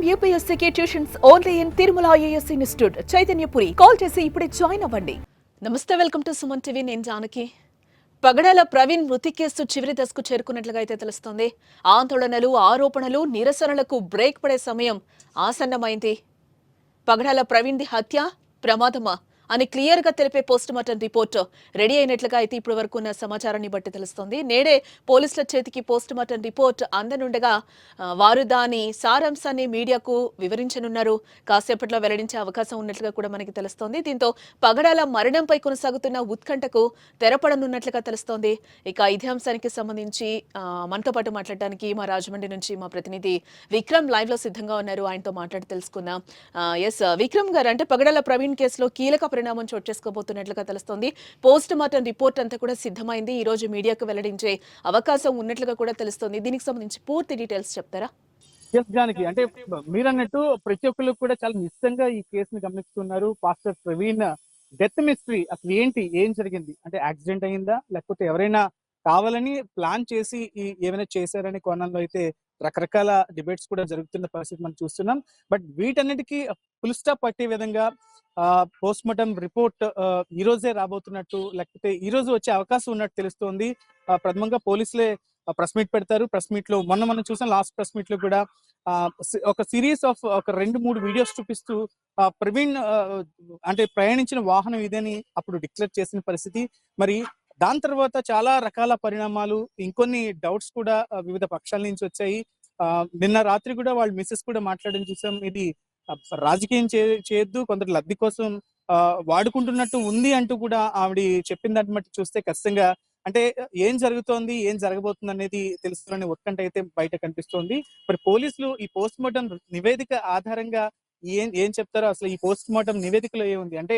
I'm యూపీఎస్సీకి tuitions only in Tirumala IAS institute Chaitanyapuri call చేసి ఇప్పుడే join అవ్వండి. నమస్తే వెల్కమ్ టు సుమన్ టీవీ నేను జానకి. పగడాల ప్రవీణ్ మృతి కేసు చివరి దశకు చేరుకున్నట్లుగా అయితే తెలుస్తోంది. ఆందోళనలు ఆరోపణలు నిరసనలకు బ్రేక్ పడే సమయం ఆసన్నమైంది. పగడాల ప్రవీణ్ది హత్య ప్రమాదమా? అని క్లియర్గా తెలిపే పోస్ట్ మార్టం రిపోర్ట్ రెడీ అయినట్లుగా అయితే ఇప్పటి వరకు ఉన్న సమాచారాన్ని బట్టి తెలుస్తోంది. నేడే పోలీసుల చేతికి పోస్ట్ మార్టం రిపోర్ట్ అందనుండగా వారు దాని సారాంశాన్ని మీడియాకు వివరించనున్నారు. కాసేపట్లో వెల్లడించే అవకాశం ఉన్నట్లుగా కూడా మనకి తెలుస్తోంది. దీంతో పగడాల మరణంపై కొనసాగుతున్న ఉత్కంఠకు తెరపడనున్నట్లుగా తెలుస్తోంది. ఇక ఇదే అంశానికి సంబంధించి మనతో పాటు మాట్లాడడానికి మా రాజమండ్రి నుంచి మా ప్రతినిధి విక్రమ్ లైవ్లో సిద్ధంగా ఉన్నారు. ఆయనతో మాట్లాడి తెలుసుకుందాం. ఎస్ విక్రమ్ గారు అంటే పగడాల ప్రవీణ్ కేసులో కీలక పరిణామం చోటు చేసుకోబోతున్నట్లుగా తెలుస్తోంది. పోస్ట్ మార్టం రిపోర్ట్ అంతా కూడా సిద్ధమైంది. ఈ రోజు మీడియాకు వెల్లడించే అవకాశం ఉన్నట్లుగా కూడా తెలుస్తోంది. దీనికి సంబంధించి పూర్తి డీటెయిల్స్ చెప్తారా? ఎస్ జానకి అంటే మీరు అన్నట్టు ప్రతి ఒక్కరు కూడా చాలా నిశ్చితంగా ఈ కేసుని గమనిస్తున్నారు. పాస్టర్ ప్రవీణ్ డెత్ మిస్టరీ అసలు ఏంటి? ఏం జరిగింది? అంటే యాక్సిడెంట్ అయిందా? లేకపోతే ఎవరైనా కావాలని ప్లాన్ చేసి ఈ ఏమైనా చేశారనే కోణంలో అయితే రకరకాల డిబేట్స్ కూడా జరుగుతున్న పరిస్థితి మనం చూస్తున్నాం. బట్ వీటన్నిటికీ ఫుల్ స్టాప్ పట్టే విధంగా పోస్ట్ మార్టం రిపోర్ట్ ఈ రోజే రాబోతున్నట్టు లేకపోతే ఈ రోజు వచ్చే అవకాశం ఉన్నట్టు తెలుస్తోంది. ప్రథమంగా పోలీసులే ప్రెస్ మీట్ పెడతారు. ప్రెస్ మీట్లో మొన్న మనం చూసాం లాస్ట్ ప్రెస్ మీట్లో కూడా ఒక సిరీస్ ఆఫ్ ఒక రెండు మూడు వీడియోస్ చూపిస్తూ ప్రవీణ్ అంటే ప్రయాణించిన వాహనం ఇదని అప్పుడు డిక్లేర్ చేసిన పరిస్థితి. మరి దాని తర్వాత చాలా రకాల పరిణామాలు ఇంకొన్ని డౌట్స్ కూడా వివిధ పక్షాల నుంచి వచ్చాయి. ఆ, నిన్న రాత్రి కూడా వాళ్ళు మిస్సెస్ కూడా మాట్లాడడం చూసాం. ఇది రాజకీయం చే- చేయొద్దు కొందరు లబ్ధి కోసం ఆ, వాడుకుంటున్నట్టు ఉంది అంటూ కూడా ఆవిడ చెప్పిన దాన్ని బట్టి చూస్తే ఖచ్చితంగా అంటే ఏం జరుగుతోంది ఏం జరగబోతుంది అనేది తెలుసుకునే ఉత్కంఠ అయితే బయట కనిపిస్తోంది. మరి పోలీసులు ఈ పోస్ట్ మార్టం నివేదిక ఆధారంగా ఏం ఏం చెప్తారో అసలు ఈ పోస్ట్ మార్టం నివేదికలో ఏముంది? అంటే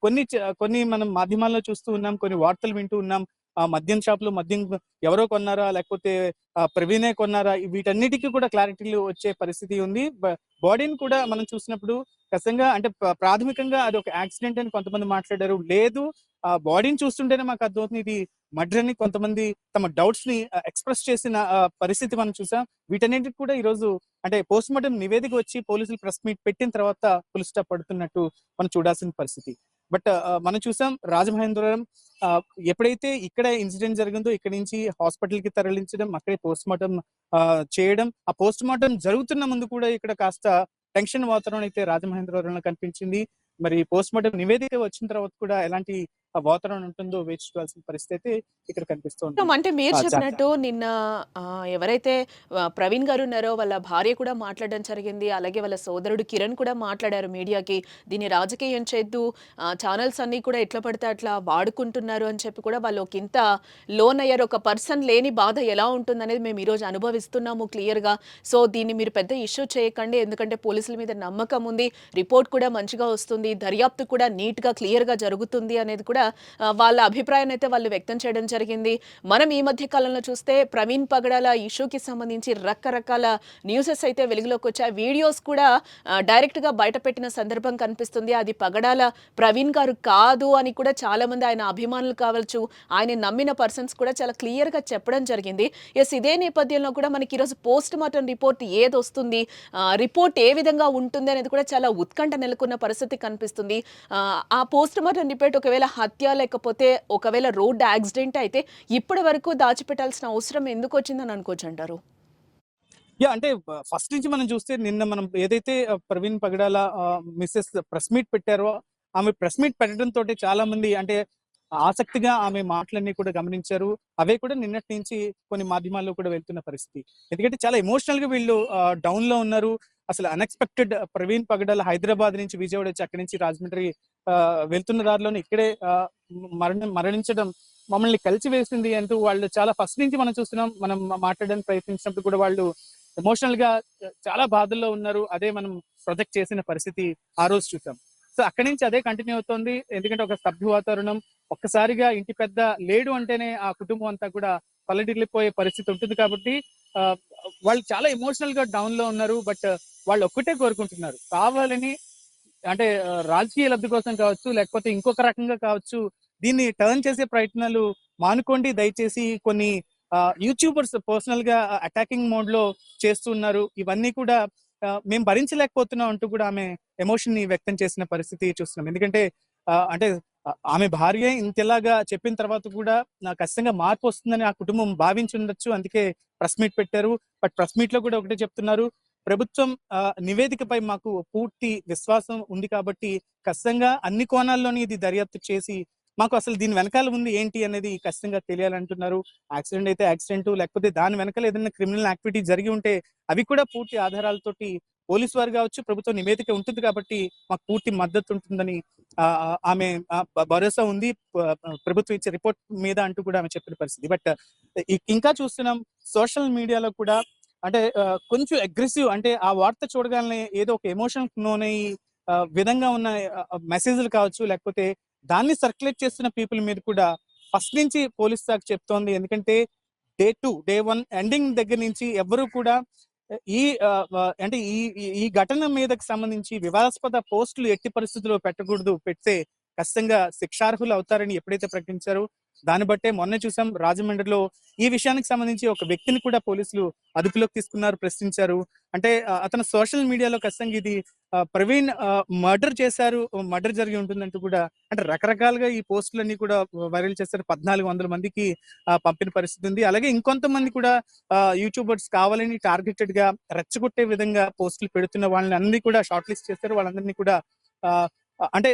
కొన్ని చ- కొన్ని మనం మాధ్యమాల్లో చూస్తూ ఉన్నాం కొన్ని వార్తలు వింటూ ఉన్నాం. ఆ మద్యం షాప్లో మద్యం ఎవరో కొన్నారా లేకపోతే ప్రవీణే కొన్నారా వీటన్నిటికీ కూడా క్లారిటీలు వచ్చే పరిస్థితి ఉంది. బాడీని కూడా మనం చూసినప్పుడు ఖచ్చితంగా అంటే ప్రాథమికంగా అది ఒక యాక్సిడెంట్ అని కొంతమంది మాట్లాడారు. లేదు ఆ బాడీని చూస్తుంటేనే మాకు అర్థమవుతుంది ఇది మర్డర్ అని కొంతమంది తమ డౌట్స్ని ఎక్స్ప్రెస్ చేసిన పరిస్థితి మనం చూసాం. వీటన్నిటికి కూడా ఈ రోజు అంటే పోస్ట్ మార్టం నివేదిక వచ్చి పోలీసులు ప్రెస్ మీట్ పెట్టిన తర్వాత ఫుల్ పడుతున్నట్టు మనం చూడాల్సిన పరిస్థితి. బట్ మనం చూసాం రాజమహేంద్రవరం ఎప్పుడైతే ఇక్కడ ఇన్సిడెంట్ జరిగిందో ఇక్కడ నుంచి హాస్పిటల్కి తరలించడం అక్కడే పోస్ట్ మార్టం చేయడం ఆ పోస్ట్ మార్టం జరుగుతున్న ముందు కూడా ఇక్కడ కాస్త టెన్షన్ వాతావరణం అయితే రాజమహేంద్రవరంలో కనిపించింది. మరి పోస్ట్ మార్టం నివేదిక వచ్చిన తర్వాత కూడా ఎలాంటి ఆ, వాతావరణం ఉంటుందో వేచి చూడాల్సిన పరిస్థితి ఇక్కడ కనిపిస్తోంది అంటే మీరు చెప్పినట్టు నిన్న ఎవరైతే ప్రవీణ్ గారు ఉన్నారో వాళ్ళ భార్య కూడా మాట్లాడడం జరిగింది. అలాగే వాళ్ళ సోదరుడు కిరణ్ కూడా మాట్లాడారు మీడియాకి. దీన్ని రాజకీయం చేద్దు ఛానల్స్ అన్ని కూడా ఎట్లా పడితే అట్లా వాడుకుంటున్నారు అని చెప్పి కూడా వాళ్ళు ఒక ఇంత లోన్ అయ్యారు. ఒక పర్సన్ లేని బాధ ఎలా ఉంటుందనేది మేము ఈరోజు అనుభవిస్తున్నాము క్లియర్గా సో దీన్ని మీరు పెద్ద ఇష్యూ చేయకండి. ఎందుకంటే పోలీసుల మీద నమ్మకం ఉంది. రిపోర్ట్ కూడా మంచిగా వస్తుంది. దర్యాప్తు కూడా నీట్గా క్లియర్గా జరుగుతుంది అనేది కూడా వాళ్ళ అభిప్రాయాన్ని అయితే వాళ్ళు వ్యక్తం చేయడం జరిగింది. మనం ఈ మధ్య కాలంలో చూస్తే ప్రవీణ్ పగడాల ఇష్యూకి సంబంధించి రకరకాల న్యూసెస్ అయితే వెలుగులోకి వచ్చాయి. వీడియోస్ కూడా డైరెక్ట్గా బయట పెట్టిన సందర్భం కనిపిస్తుంది. అది పగడాల ప్రవీణ్ గారు కాదు అని కూడా చాలా మంది ఆయన అభిమానులు కావచ్చు ఆయన నమ్మిన పర్సన్స్ కూడా చాలా క్లియర్గా చెప్పడం జరిగింది. ఎస్ ఇదే నేపథ్యంలో కూడా మనకి ఈరోజు పోస్ట్ మార్టం రిపోర్ట్ ఏది వస్తుంది? రిపోర్ట్ ఏ విధంగా ఉంటుంది అనేది కూడా చాలా ఉత్కంఠ నెలకొన్న పరిస్థితి కనిపిస్తుంది. ఆ, ఆ పోస్ట్ మార్టం రిపోర్ట్ ఒకవేళ హత్య లేకపోతే ఒకవేళ రోడ్ యాక్సిడెంట్ అయితే ఇప్పటి వరకు దాచిపెట్టాల్సిన అవసరం ఎందుకు వచ్చిందని అనుకోవచ్చు అంటారు యా అంటే ఫస్ట్ నుంచి మనం చూస్తే నిన్న మనం ఏదైతే Praveen Pagadala Mrs press meet పెట్టారో ఆమె ప్రెస్ మీట్ పెట్టడం తోటి చాలా మంది అంటే ఆసక్తిగా ఆమె మాటలన్నీ కూడా గమనించారు. అవే కూడా నిన్నటి నుంచి కొన్ని మాధ్యమాల్లో కూడా వెళ్తున్న పరిస్థితి. ఎందుకంటే చాలా ఎమోషనల్గా వీళ్ళు డౌన్లో ఉన్నారు. అసలు అన్ఎక్స్పెక్టెడ్ ప్రవీణ్ పగడల్ హైదరాబాద్ నుంచి విజయవాడ వచ్చి అక్కడి నుంచి రాజమండ్రి వెళ్తున్న దారిలోనే ఇక్కడే మరణ మరణించడం మమ్మల్ని కలిసి వేసింది అంటూ వాళ్ళు చాలా ఫస్ట్ నుంచి మనం చూస్తున్నాం. మనం మాట్లాడడానికి ప్రయత్నించినప్పుడు కూడా వాళ్ళు ఎమోషనల్గా చాలా బాధల్లో ఉన్నారు. అదే మనం ప్రొజెక్ట్ చేసిన పరిస్థితి ఆ రోజు చూసాం. సో అక్కడి నుంచి అదే కంటిన్యూ అవుతోంది. ఎందుకంటే ఒక స్తబ్ధ వాతావరణం ఒక్కసారిగా ఇంటి పెద్ద లేడు అంటేనే ఆ కుటుంబం అంతా కూడా పల్లెటిల్లిపోయే పరిస్థితి ఉంటుంది కాబట్టి వాళ్ళు చాలా ఎమోషనల్గా డౌన్లో ఉన్నారు బట్ వాళ్ళు ఒక్కటే కోరుకుంటున్నారు. కావాలని అంటే రాజకీయ లబ్ధి కోసం కావచ్చు లేకపోతే ఇంకొక రకంగా కావచ్చు దీన్ని టర్న్ చేసే ప్రయత్నాలు మానుకోండి దయచేసి కొన్ని యూట్యూబర్స్ పర్సనల్గా అటాకింగ్ మోడ్లో చేస్తున్నారు. ఇవన్నీ కూడా మేము భరించలేకపోతున్నాం అంటూ కూడా ఆమె ఎమోషన్ని వ్యక్తం చేసిన పరిస్థితి చూస్తున్నాం. ఎందుకంటే ఆ, అంటే ఆమె భార్య ఇంతలాగా చెప్పిన తర్వాత కూడా నాకు ఖచ్చితంగా మార్పు వస్తుందని ఆ కుటుంబం భావించి ఉండొచ్చు. అందుకే ప్రెస్ మీట్ పెట్టారు. బట్ ప్రెస్ మీట్లో కూడా ఒకటే చెప్తున్నారు. ప్రభుత్వం ఆ, నివేదికపై మాకు పూర్తి విశ్వాసం ఉంది కాబట్టి ఖచ్చితంగా అన్ని కోణాల్లోని ఇది దర్యాప్తు చేసి మాకు అసలు దీని వెనకాల ఉంది ఏంటి అనేది ఖచ్చితంగా తెలియాలంటున్నారు. యాక్సిడెంట్ అయితే యాక్సిడెంట్ లేకపోతే దాని వెనకాల ఏదైనా క్రిమినల్ యాక్టివిటీ జరిగి ఉంటే అవి కూడా పూర్తి ఆధారాలతోటి పోలీసు వారు కావచ్చు ప్రభుత్వం నివేదిక ఉంటుంది కాబట్టి మాకు పూర్తి మద్దతు ఉంటుందని ఆమె భరోసా ఉంది. ప్రభుత్వం ఇచ్చే రిపోర్ట్ మీద అంటూ కూడా ఆమె చెప్పిన పరిస్థితి. బట్ ఇంకా చూస్తున్నాం సోషల్ మీడియాలో కూడా అంటే కొంచెం అగ్రెసివ్ అంటే ఆ వార్త చూడగానే ఏదో ఒక ఎమోషన్ లోనై విధంగా ఉన్న మెసేజ్లు కావచ్చు లేకపోతే దాన్ని సర్క్యులేట్ చేస్తున్న పీపుల్ మీద కూడా ఫస్ట్ నుంచి పోలీస్ శాఖ చెప్తోంది. ఎందుకంటే day to day one ending దగ్గర నుంచి ఎవరు కూడా ఈ అంటే ఈ- ఈ ఘటన మీదకి సంబంధించి వివాదాస్పద పోస్టులు ఎట్టి పరిస్థితుల్లో పెట్టకూడదు పెడితే ఖచ్చితంగా శిక్షార్హులు అవుతారని ఎప్పుడైతే ప్రకటించారో దాన్ని బట్టే మొన్న చూసాం రాజమండ్రిలో ఈ విషయానికి సంబంధించి ఒక వ్యక్తిని కూడా పోలీసులు అదుపులోకి తీసుకున్నారు ప్రశ్నించారు. అంటే అతను సోషల్ మీడియాలో ఖచ్చితంగా ఇది ఆ, ప్రవీణ్ మర్డర్ చేశారు మర్డర్ జరిగి ఉంటుందంటూ కూడా అంటే రకరకాలుగా ఈ పోస్టులన్నీ కూడా వైరల్ చేస్తారు పద్నాలుగు వందల మందికి పంపిన పరిస్థితి ఉంది. అలాగే ఇంకొంతమంది కూడా యూట్యూబర్స్ కావాలని టార్గెటెడ్గా రెచ్చగొట్టే విధంగా పోస్టులు పెడుతున్న వాళ్ళని అన్ని కూడా షార్ట్ లిస్ట్ చేస్తారు వాళ్ళందరినీ కూడా అంటే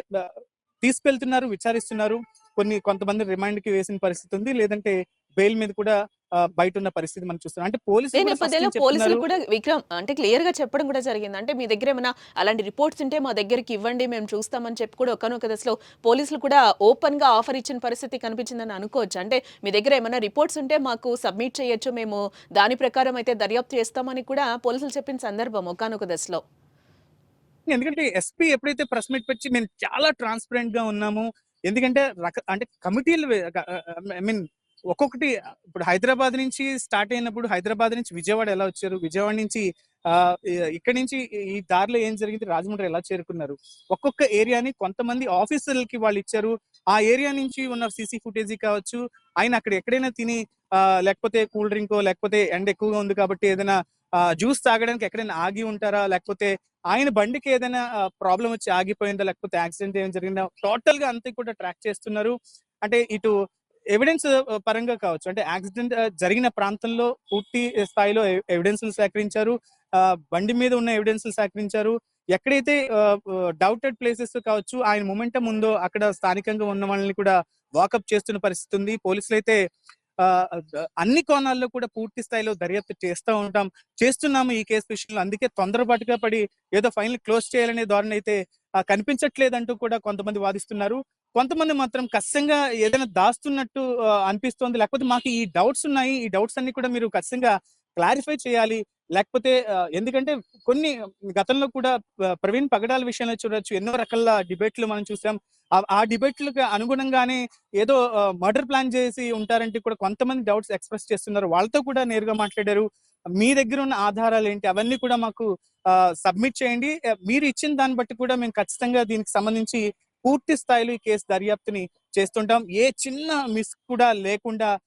తీసుకెళ్తున్నారు విచారిస్తున్నారు. కొన్ని కొంతమంది రిమైండ్కి వేసిన పరిస్థితి ఉంది. లేదంటే బెయిల్ మీద కూడా బయట ఉన్న పరిస్థితి మనం చూస్తున్నాం. అంటే పోలీసులు పోలీసులు కూడా విక్రమ్ అంటే క్లియర్గా చెప్పడం కూడా జరిగింది. అంటే మీ దగ్గర ఏమైనా అలాంటి రిపోర్ట్స్ ఉంటే మా దగ్గరికి ఇవ్వండి మేము చూస్తామని చెప్పి కూడా ఒకనొక దశలో పోలీసులు కూడా ఓపెన్గా ఆఫర్ ఇచ్చిన పరిస్థితి కనిపించిందని అనుకోవచ్చు. అంటే మీ దగ్గర ఏమైనా రిపోర్ట్స్ ఉంటే మాకు సబ్మిట్ చేయొచ్చు. మేము దాని ప్రకారం అయితే దర్యాప్తు చేస్తామని కూడా పోలీసులు చెప్పిన సందర్భం ఒకనొక దశలో. ఎందుకంటే ఎస్పీ ఎప్పుడైతే ప్రెస్ మీట్ పెట్టి మేము చాలా ట్రాన్స్పరెంట్గా ఉన్నాము ఎందుకంటే రక అంటే కమిటీలు ఐ మీన్ ఒక్కొక్కటి ఇప్పుడు హైదరాబాద్ నుంచి స్టార్ట్ అయినప్పుడు హైదరాబాద్ నుంచి విజయవాడ ఎలా వచ్చారు విజయవాడ నుంచి ఆ, ఇక్కడి నుంచి ఈ- దారిలో ఏం జరిగింది రాజమండ్రి ఎలా చేరుకున్నారు ఒక్కొక్క ఏరియాని కొంతమంది ఆఫీసర్లకి వాళ్ళు ఇచ్చారు ఆ ఏరియా నుంచి ఉన్న సీసీ ఫుటేజ్ కావచ్చు ఆయన అక్కడ ఎక్కడైనా తిని లేకపోతే కూల్ డ్రింక్ లేకపోతే ఎండ ఎక్కువగా ఉంది కాబట్టి ఏదైనా జ్యూస్ తాగడానికి ఎక్కడైనా ఆగి ఉంటారా లేకపోతే ఆయన బండికి ఏదైనా ప్రాబ్లం వచ్చి ఆగిపోయిందా లేకపోతే యాక్సిడెంట్ ఏమైనా జరిగిందా? టోటల్గా అంతా కూడా ట్రాక్ చేస్తున్నారు. అంటే ఇటు ఎవిడెన్స్ పరంగా కావచ్చు. అంటే యాక్సిడెంట్ జరిగిన ప్రాంతంలో పూర్తి స్థాయిలో ఎవిడెన్స్లు సేకరించారు. బండి మీద ఉన్న ఎవిడెన్స్ సేకరించారు. ఎక్కడైతే డౌటెడ్ ప్లేసెస్ కావచ్చు ఆయన మొమెంటం ఉందో అక్కడ స్థానికంగా ఉన్న వాళ్ళని కూడా వాకప్ చేస్తున్న పరిస్థితి ఉంది. పోలీసులు అయితే అన్ని కోణాల్లో కూడా పూర్తి స్థాయిలో దర్యాప్తు చేస్తూ ఉంటాం. చేస్తున్నాము ఈ కేసు విషయంలో. అందుకే తొందరపాటుగా పడి ఏదో ఫైనల్ క్లోజ్ చేయాలనే ధోరణి అయితే కనిపించట్లేదంటూ కూడా కొంతమంది వాదిస్తున్నారు. కొంతమంది మాత్రం ఖచ్చితంగా ఏదైనా దాస్తున్నట్టు అనిపిస్తోంది. లేకపోతే మాకు ఈ డౌట్స్ ఉన్నాయి. ఈ డౌట్స్ అన్ని కూడా మీరు ఖచ్చితంగా క్లారిఫై చేయాలి. లేకపోతే ఎందుకంటే కొన్ని గతంలో కూడా ప్రవీణ్ పగడాల విషయంలో చూడొచ్చు. ఎన్నో రకాల డిబేట్లు మనం చూసాం. ఆ- డిబేట్లకు అనుగుణంగానే ఏదో మర్డర్ ప్లాన్ చేసి ఉంటారంటే కూడా కొంతమంది డౌట్స్ ఎక్స్ప్రెస్ చేస్తున్నారు. వాళ్ళతో కూడా నేరుగా మాట్లాడారు. మీ దగ్గర ఉన్న ఆధారాలు ఏంటి? అవన్నీ కూడా మాకు సబ్మిట్ చేయండి. మీరు ఇచ్చిన దాన్ని బట్టి కూడా మేము ఖచ్చితంగా దీనికి సంబంధించి పూర్తి స్థాయిలో ఈ కేసు దర్యాప్తుని చేస్తుంటాం. ఏ చిన్న మిస్ కూడా లేకుండా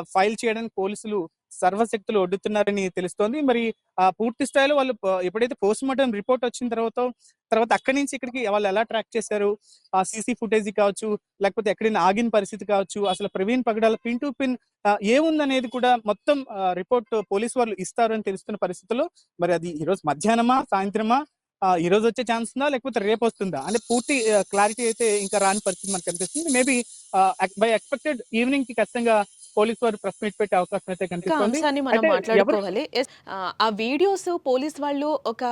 ఫైల్ చేయడానికి పోలీసులు సర్వశక్తులు ఒడ్డుతున్నారని తెలుస్తోంది. మరి ఆ పూర్తి స్థాయిలో వాళ్ళు ఎప్పుడైతే పోస్ట్ మార్టం రిపోర్ట్ వచ్చిన తర్వాత తర్వాత అక్కడి నుంచి ఇక్కడికి వాళ్ళు ఎలా ట్రాక్ చేశారు? ఆ సీసీ ఫుటేజ్ కావచ్చు లేకపోతే ఎక్కడైనా ఆగిన పరిస్థితి కావచ్చు అసలు Praveen Pagadala pin to pin ఏముందనేది కూడా మొత్తం రిపోర్ట్ పోలీస్ వాళ్ళు ఇస్తారని తెలుస్తున్న పరిస్థితుల్లో మరి అది ఈరోజు మధ్యాహ్నమా సాయంత్రమా ఈ రోజు వచ్చే ఛాన్స్ ఉందా లేకపోతే రేపు వస్తుందా? అంటే పూర్తి క్లారిటీ అయితే ఇంకా రాని పరిస్థితి మనకు కనిపిస్తుంది. మేబీ బై ఎక్స్పెక్టెడ్ ఈవినింగ్కి ఖచ్చితంగా పోలీస్ వారు ప్రెస్ మీట్ పెట్టే అవకాశం అయితే కనిపిస్తుంది. మనం మాట్లాడుకోవాలి. ఆ, వీడియోస్ పోలీస్ వాళ్ళు ఒక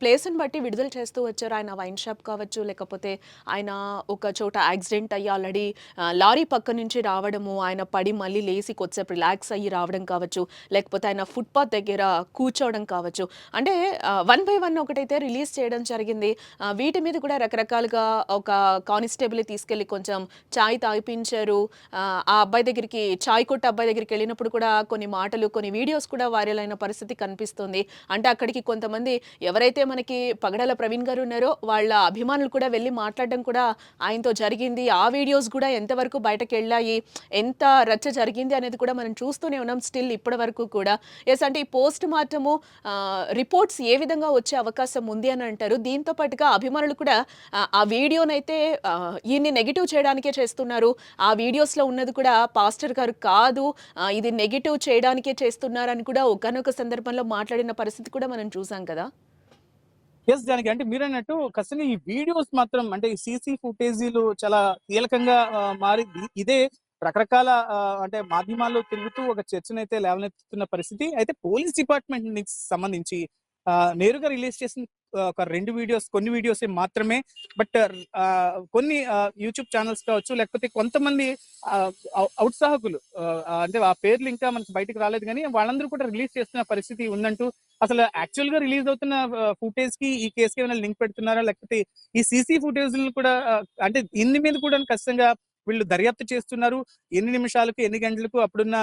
ప్లేస్ని బట్టి విడుదల చేస్తూ వచ్చారు. ఆయన వైన్ షాప్ కావచ్చు లేకపోతే ఆయన ఒక చోట యాక్సిడెంట్ అయ్యి ఆల్రెడీ లారీ పక్క నుంచి రావడము ఆయన పడి మళ్ళీ లేసి కొద్దిసేపు రిలాక్స్ అయ్యి రావడం కావచ్చు లేకపోతే ఆయన ఫుట్పాత్ దగ్గర కూర్చోవడం కావచ్చు. అంటే వన్ బై వన్ ఒకటైతే రిలీజ్ చేయడం జరిగింది. వీటి మీద కూడా రకరకాలుగా ఒక కానిస్టేబుల్ తీసుకెళ్ళి కొంచెం చాయ్ తాగిపించారు. ఆ ఆ అబ్బాయి దగ్గరికి చాయ్ రేణికొట్ట అబ్బాయి దగ్గరికి వెళ్ళినప్పుడు కూడా కొన్ని మాటలు కొన్ని వీడియోస్ కూడా వైరల్ అయిన పరిస్థితి కనిపిస్తుంది. అంటే అక్కడికి కొంతమంది ఎవరైతే మనకి పగడాల ప్రవీణ్ గారు ఉన్నారో వాళ్ళ అభిమానులు కూడా వెళ్ళి మాట్లాడడం కూడా ఆయనతో జరిగింది. ఆ వీడియోస్ కూడా ఎంతవరకు బయటకు వెళ్ళాయి ఎంత రచ్చ జరిగింది అనేది కూడా మనం చూస్తూనే ఉన్నాం స్టిల్ ఇప్పటి వరకు కూడా. ఎస్ అంటే ఈ పోస్ట్ మార్టము రిపోర్ట్స్ ఏ విధంగా వచ్చే అవకాశం ఉంది అని అంటారు. దీంతో పాటుగా అభిమానులు కూడా ఆ, వీడియోనైతే ఈయన్ని నెగిటివ్ చేయడానికే చేస్తున్నారు. ఆ వీడియోస్లో ఉన్నది కూడా పాస్టర్ గారు కా కాదు. ఇది నెగిటివ్ చేయడానికే చేస్తున్నారని కూడా ఒకనొక సందర్భంలో మాట్లాడిన పరిస్థితి కూడా మనం చూసాం కదా. ఎస్ దానికి అంటే మీరు అన్నట్టు ఖచ్చితంగా ఈ వీడియోస్ మాత్రం అంటే ఈ సీసీ ఫుటేజీలు చాలా కీలకంగా మారి ఇదే రకరకాల అంటే మాధ్యమాల్లో తిరుగుతూ ఒక చర్చనైతే లేవనెత్తుతున్న పరిస్థితి. అయితే పోలీస్ డిపార్ట్మెంట్ సంబంధించి నేరుగా రిలీజ్ చేసిన ఒక రెండు వీడియోస్ కొన్ని వీడియోస్ మాత్రమే. బట్ కొన్ని యూట్యూబ్ ఛానల్స్ కావచ్చు లేకపోతే కొంతమంది ఆ, ఔత్సాహకులు అంటే ఆ పేర్లు ఇంకా మనకి బయటకు రాలేదు కానీ వాళ్ళందరూ కూడా రిలీజ్ చేస్తున్న పరిస్థితి ఉందంటూ అసలు యాక్చువల్గా రిలీజ్ అవుతున్న ఫుటేజ్కి ఈ కేసుకి ఏమైనా లింక్ పెడుతున్నారా? లేకపోతే ఈ సీసీ ఫుటేజ్ కూడా అంటే ఇన్ని మీద కూడా ఖచ్చితంగా వీళ్ళు దర్యాప్తు చేస్తున్నారు. ఎన్ని నిమిషాలకు ఎన్ని గంటలకు అప్పుడున్న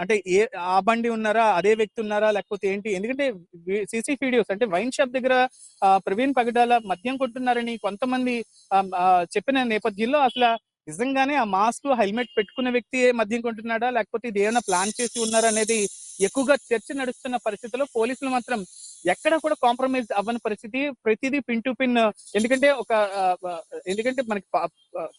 అంటే ఏ ఆ బండి ఉన్నారా అదే వ్యక్తి ఉన్నారా లేకపోతే ఏంటి? ఎందుకంటే సీసీ వీడియోస్ అంటే వైన్ షాప్ దగ్గర ప్రవీణ్ పగడాల మద్యం కొట్టున్నారని కొంతమంది చెప్పిన నేపథ్యంలో అసలు నిజంగానే ఆ మాస్క్ హెల్మెట్ పెట్టుకున్న వ్యక్తి మద్యం కొంటున్నాడా? లేకపోతే ఇది ఏమైనా ప్లాన్ చేసి ఉన్నారా అనేది ఎక్కువగా చర్చ నడుస్తున్న పరిస్థితిలో పోలీసులు మాత్రం ఎక్కడ కూడా కాంప్రమైజ్ అవ్వని పరిస్థితి. ప్రతిదీ పిన్ టు పిన్ ఎందుకంటే ఒక ఎందుకంటే మనకి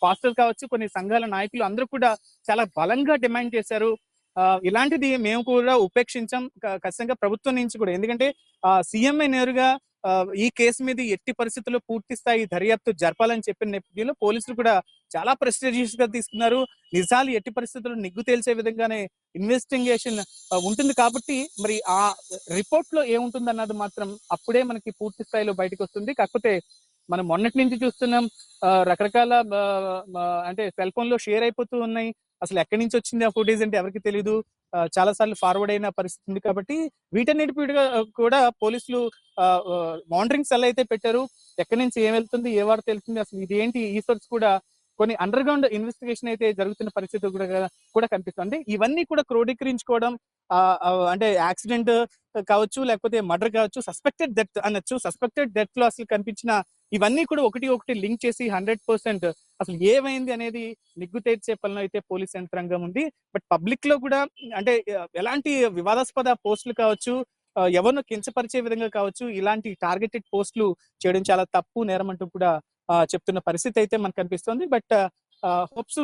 పాస్టర్ కావచ్చు కొన్ని సంఘాల నాయకులు అందరూ కూడా చాలా బలంగా డిమాండ్ చేశారు. ఆ, ఇలాంటిది మేము కూడా ఉపేక్షించాం. ఖచ్చితంగా ప్రభుత్వం నుంచి కూడా. ఎందుకంటే సీఎంఏ నేరుగా ఈ కేసు మీద ఎట్టి పరిస్థితుల్లో పూర్తి స్థాయి దర్యాప్తు జరపాలని చెప్పిన నేపథ్యంలో పోలీసులు కూడా చాలా ప్రెస్టీజియస్గా తీసుకున్నారు. నిజాలు ఎట్టి పరిస్థితుల్లో నిగ్గు తేల్చే విధంగానే ఇన్వెస్టిగేషన్ ఉంటుంది కాబట్టి మరి ఆ రిపోర్ట్లో ఏముంటుంది అన్నది మాత్రం అప్పుడే మనకి పూర్తి స్థాయిలో బయటకు వస్తుంది. కాకపోతే మనం మొన్నటి నుంచి చూస్తున్నాం రకరకాల అంటే సెల్ ఫోన్లో షేర్ అయిపోతూ ఉన్నాయి. అసలు ఎక్కడి నుంచి వచ్చింది ఆ ఫుటేజ్ అంటే ఎవరికి తెలియదు చాలా సార్లు ఫార్వర్డ్ అయిన పరిస్థితి ఉంది కాబట్టి వీటన్నిటి కూడా పోలీసులు మానిటరింగ్ సెల్ అయితే పెట్టారు. ఎక్కడి నుంచి ఏం వెళ్తుంది ఏ వార్త వెళ్తుంది అసలు ఇది ఏంటి ఈ సోర్స్ కూడా కొన్ని అండర్ గ్రౌండ్ ఇన్వెస్టిగేషన్ అయితే జరుగుతున్న పరిస్థితి కూడా కూడా కనిపిస్తుంది. ఇవన్నీ కూడా క్రోడీకరించుకోవడం ఆ, అంటే యాక్సిడెంట్ కావచ్చు లేకపోతే మర్డర్ కావచ్చు సస్పెక్టెడ్ డెత్ అనొచ్చు. సస్పెక్టెడ్ డెత్లో అసలు కనిపించిన ఇవన్నీ కూడా ఒకటి ఒకటి లింక్ చేసి హండ్రెడ్ పర్సెంట్ అసలు ఏమైంది అనేది నిగ్గు తేల్చే పనిలో అయితే పోలీస్ యంత్రాంగం ఉంది. బట్ పబ్లిక్లో కూడా అంటే ఎలాంటి వివాదాస్పద పోస్టులు కావచ్చు ఆ, ఎవరినో కించపరిచే విధంగా కావచ్చు ఇలాంటి టార్గెటెడ్ పోస్టులు చేయడం చాలా తప్పు నేరం అంటూ కూడా చెప్తున్న పరిస్థితి అయితే మనకు కనిపిస్తుంది. బట్ హోప్స్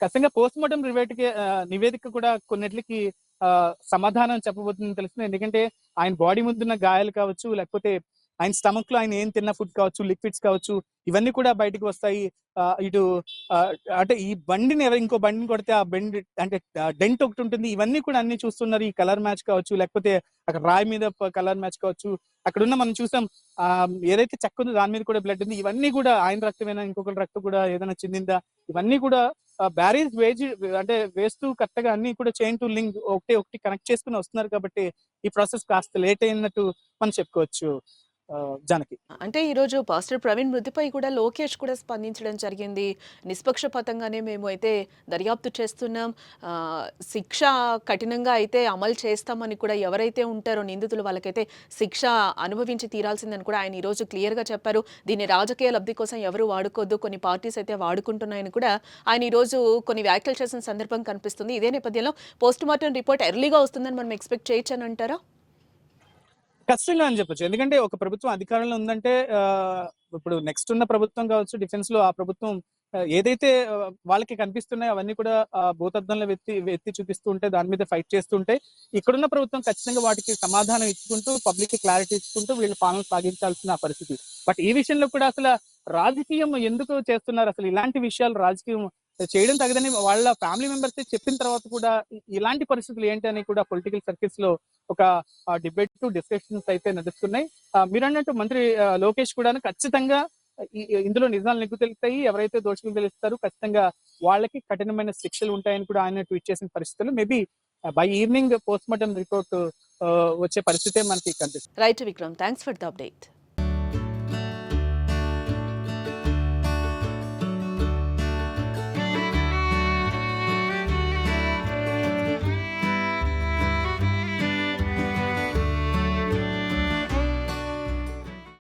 ఖచ్చితంగా పోస్ట్ మార్టం రివేట్కి నివేదిక కూడా కొన్నిటికి సమాధానం చెప్పబోతుందని తెలుస్తుంది. ఎందుకంటే ఆయన బాడీ ముందున్న గాయాలు కావచ్చు లేకపోతే ఆయన స్టమక్లో ఆయన ఏం తిన్న ఫుడ్ కావచ్చు లిక్విడ్స్ కావచ్చు ఇవన్నీ కూడా బయటకు వస్తాయి. ఇటు అంటే ఈ బండిని ఎవరు ఇంకో బండిని కొడితే ఆ బండి అంటే డెంట్ ఒకటి ఉంటుంది. ఇవన్నీ కూడా అన్ని చూస్తున్నారు. ఈ కలర్ మ్యాచ్ కావచ్చు లేకపోతే అక్కడ రాయి మీద కలర్ మ్యాచ్ కావచ్చు. అక్కడ ఉన్న మనం చూసాం ఆ ఏదైతే చెక్క ఉందో దాని మీద కూడా బ్లడ్ ఉంది. ఇవన్నీ కూడా ఆయన రక్తమైనా ఇంకొకరి రక్తం కూడా ఏదైనా చెందిందా? ఇవన్నీ కూడా బ్యారేజ్ వేజ్ అంటే వేస్తూ కరెక్ట్గా అన్ని కూడా చైన్ టు లింక్ ఒకటి ఒకటి కనెక్ట్ చేసుకుని వస్తున్నారు కాబట్టి ఈ ప్రాసెస్ కాస్త లేట్ అయినట్టు మనం చెప్పుకోవచ్చు. జానకి. అంటే ఈరోజు పాస్టర్ ప్రవీణ్ మృతిపై కూడా లోకేష్ కూడా స్పందించడం జరిగింది. నిష్పక్షపాతంగానే మేము అయితే దర్యాప్తు చేస్తున్నాం. శిక్ష కఠినంగా అయితే అమలు చేస్తామని కూడా ఎవరైతే ఉంటారో నిందితులు వాళ్ళకైతే శిక్ష అనుభవించి తీరాల్సిందని కూడా ఆయన ఈరోజు క్లియర్గా చెప్పారు. దీన్ని రాజకీయ లబ్ధి కోసం ఎవరు వాడుకోవద్దు కొన్ని పార్టీస్ అయితే వాడుకుంటున్నాయని కూడా ఆయన ఈరోజు కొన్ని వ్యాఖ్యలు చేసిన సందర్భం కనిపిస్తుంది. ఇదే నేపథ్యంలో పోస్ట్ మార్టం రిపోర్ట్ ఎర్లీగా వస్తుందని మనం ఎక్స్పెక్ట్ చేయొచ్చు అని అంటారా? కష్టంగా అని చెప్పొచ్చు. ఎందుకంటే ఒక ప్రభుత్వం అధికారంలో ఉందంటే ఇప్పుడు నెక్స్ట్ ఉన్న ప్రభుత్వం కావచ్చు డిఫెన్స్లో ఆ ప్రభుత్వం ఏదైతే వాళ్ళకి కనిపిస్తున్నాయో అవన్నీ కూడా ఆ, భూతద్దంలో వెత్తి ఎత్తి చూపిస్తూ ఉంటే దాని మీద ఫైట్ చేస్తుంటే ఇక్కడున్న ప్రభుత్వం ఖచ్చితంగా వాటికి సమాధానం ఇచ్చుకుంటూ పబ్లిక్ క్లారిటీ ఇచ్చుకుంటూ వీళ్ళు పాలన సాగించాల్సిన పరిస్థితి. బట్ ఈ విషయంలో కూడా అసలు రాజకీయం ఎందుకు చేస్తున్నారు? అసలు ఇలాంటి విషయాలు రాజకీయం చేయడం తగదని వాళ్ళ ఫ్యామిలీ మెంబర్స్ చెప్పిన తర్వాత కూడా ఇలాంటి పరిస్థితులు ఏంటి అని కూడా పొలిటికల్ సర్కిల్స్లో ఒక డిబేట్ డిస్కషన్స్ అయితే నడుస్తున్నాయి. మీరు అన్నట్టు మంత్రి లోకేష్ కూడా ఖచ్చితంగా ఈ- ఇందులో నిజాలు నిగ్గు తెలుస్తాయి. ఎవరైతే దోషులు తెలుస్తారో ఖచ్చితంగా వాళ్ళకి కఠినమైన శిక్షలు ఉంటాయని కూడా ఆయన ట్వీట్ చేసిన పరిస్థితులు maybe by evening post mortem report వచ్చే పరిస్థితే మనకి కనిపిస్తుంది. Right Vikram thanks for the update.